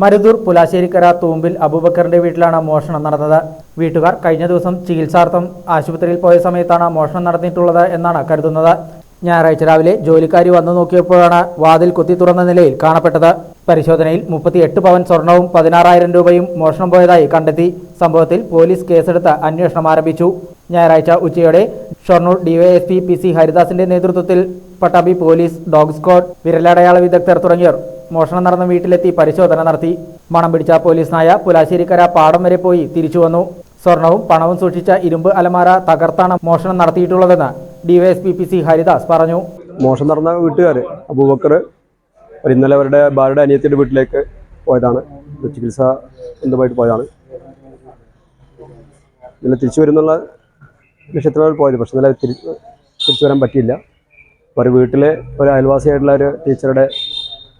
മരുതൂർ പുലാശ്ശേരിക്കര തൂമ്പിൽ അബൂബക്കറിന്റെ വീട്ടിലാണ് മോഷണം നടന്നത്. വീട്ടുകാർ കഴിഞ്ഞ ദിവസം ചികിത്സാർത്ഥം ആശുപത്രിയിൽ പോയ സമയത്താണ് മോഷണം നടന്നിട്ടുള്ളത് എന്നാണ് കരുതുന്നത്. ഞായറാഴ്ച രാവിലെ ജോലിക്കാരി വന്നു നോക്കിയപ്പോഴാണ് വാതിൽ കുത്തി തുറന്ന നിലയിൽ കാണപ്പെട്ടത്. പരിശോധനയിൽ മുപ്പത്തിയെട്ട് പവൻ സ്വർണവും പതിനാറായിരം രൂപയും മോഷണം പോയതായി കണ്ടെത്തി. സംഭവത്തിൽ പോലീസ് കേസെടുത്ത് അന്വേഷണം ആരംഭിച്ചു. ഞായറാഴ്ച ഉച്ചയോടെ ഷൊർണൂർ ഡിവൈഎസ്പി പി സി ഹരിദാസിന്റെ നേതൃത്വത്തിൽ പട്ടാമ്പി പോലീസ് ഡോഗ് സ്ക്വാഡ് വിരലടയാള വിദഗ്ധർ തുടങ്ങിയവർ മോഷണം നടന്ന വീട്ടിലെത്തി പരിശോധന നടത്തി. മണം പിടിച്ച പോലീസ് നായ പുലാശ്ശേരിക്കര പാടം വരെ പോയി തിരിച്ചു വന്നു. സ്വർണവും പണവും സൂക്ഷിച്ച ഇരുമ്പ് അലമാര തകർത്താണ് മോഷണം നടത്തിയിട്ടുള്ളതെന്ന് ഡിവൈഎസ്പി പി സി ഹരിദാസ് പറഞ്ഞു. മോഷണം നടന്ന വീട്ടുകാർ അബൂബക്കർ ഇന്നലെ അവരുടെ ഭാര്യയുടെ അനിയത്തിയുടെ വീട്ടിലേക്ക് പോയതാണ്. ചികിത്സ ബന്ധമായിട്ട് പോയതാണ്. ഇന്നലെ തിരിച്ചു വരുന്നുള്ള ലക്ഷ്യത്തിലാണ് പോയത്. പക്ഷെ ഇന്നലെ തിരി തിരിച്ചു വരാൻ പറ്റിയില്ല. ഒരു വീട്ടിലെ ഒരു അയൽവാസിയായിട്ടുള്ള ഒരു ടീച്ചറുടെ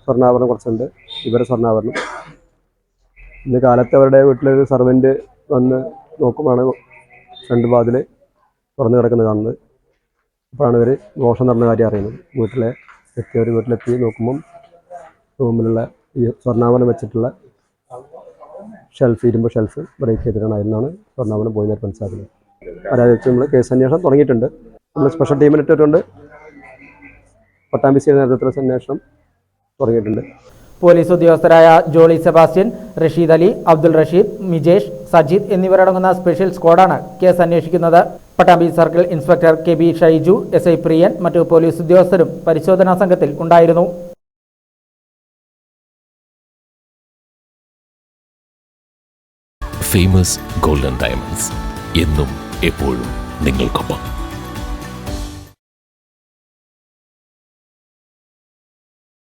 സ്വർണാഭരണം കുറച്ചുണ്ട്. ഇവരുടെ സ്വർണാഭരണം. ഇന്ന് കാലത്ത് അവരുടെ വീട്ടിലൊരു സർവന്റ് വന്ന് നോക്കുമ്പോഴാണ് ഫ്രണ്ട് വാതിൽ തുറന്നു കിടക്കുന്നത് കാണുന്നത്. അപ്പോഴാണ് ഇവർ മോശം നടന്ന കാര്യം അറിയുന്നത്. വീട്ടിലെ എത്തിയവർ വീട്ടിലെത്തി നോക്കുമ്പം റൂമിലുള്ള ഈ സ്വർണാഭരണം വെച്ചിട്ടുള്ള ഷെൽഫ് ഇരുമ്പ് ഷെൽഫ് ബ്രേക്ക് ചെയ്തിട്ടാണ് അതിൽ നിന്നാണ് സ്വർണാഭരണം പോയി നേരം മനസ്സിലാക്കുന്നത്. അതായത് വെച്ച് നമ്മൾ കേസ് അന്വേഷണം തുടങ്ങിയിട്ടുണ്ട്. നമ്മൾ സ്പെഷ്യൽ ടീമിൽ ഇട്ടിട്ടുണ്ട്. പട്ടാമ്പി സി നേതൃത്വത്തിൽ അന്വേഷണം തുടങ്ങിയിട്ടുണ്ട്. പോലീസ് ഉദ്യോഗസ്ഥരായ ജോളി സെബാസ്റ്റ്യൻ റഷീദ് അലി അബ്ദുൾ റഷീദ് മിജേഷ് സജീദ് എന്നിവരടങ്ങുന്ന സ്പെഷ്യൽ സ്ക്വാഡാണ് കേസ് അന്വേഷിക്കുന്നത്. Pattambi circle inspector K B Shaiju S I Priyan മറ്റു പോലീസ് ഉദ്യോഗസ്ഥരും പരിശോധനാ സംഘത്തിൽ ഉണ്ടായിരുന്നു. ഫേമസ് ഗോൾഡൻ ഡയമണ്ട്സ് എന്നും എപ്പോഴും നിങ്ങൾക്കൊപ്പം.